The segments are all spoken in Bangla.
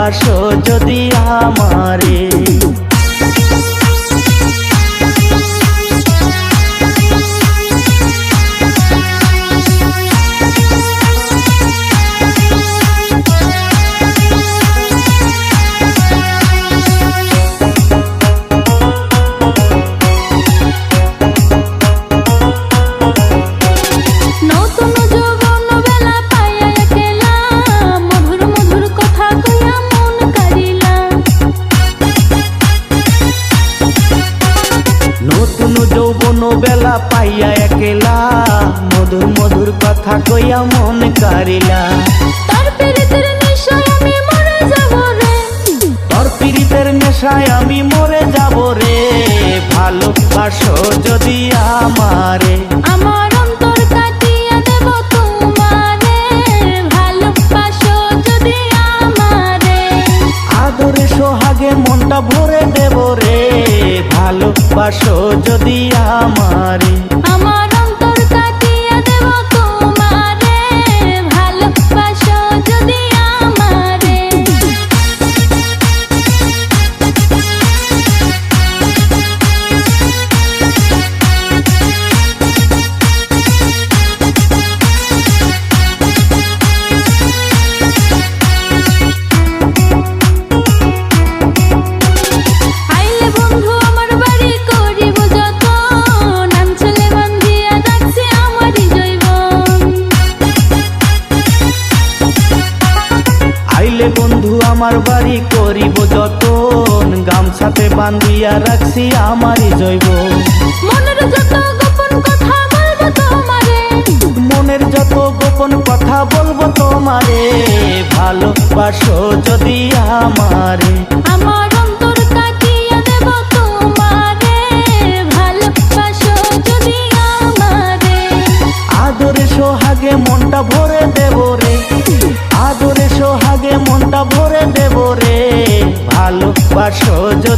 ভালোবাসো যদি আমারে। পাইয়া একলা। মধুর মধুর কথা কইয়া মন কারিলা। তার পীড়িতের নেশায় আমি মরে যাব রে। তোর পীড়িতের নেশায় আমি মরে যাব রে। ভালোবাসো যদি আমারে। আমার অন্তর কাটিয়ে দেব তোমারে। ভালোবাসো যদি আমারে। আদরে সোহাগে মনটা ভরে ভালোবাসো যদি আমারে। করিব যতন গামছাতে বান্ধিয়া রাখছি আমারই জৈব। মনের যত গোপন কথা বলব তোমারে। মনের যত গোপন কথা বলব তোমারে। ভালোবাসো যদি আমারে। আমার ভালোবাসো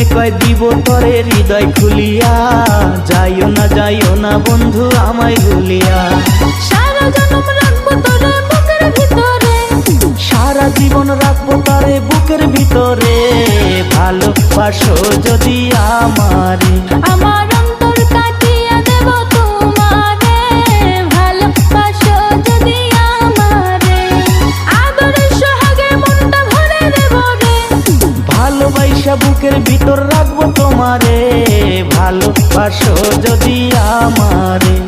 হারুনে কয় দিব তরে হৃদয় খুলিয়া। যাইও না যাইও না বন্ধু আমায় ভুলিয়া। সারা জনম রাখব তোরে বুকের ভিতরে। সারা জীবন রাখব তারে বুকের ভিতরে। ভালোবাসো যদি আমারে ভালোবাসো যদি আমারে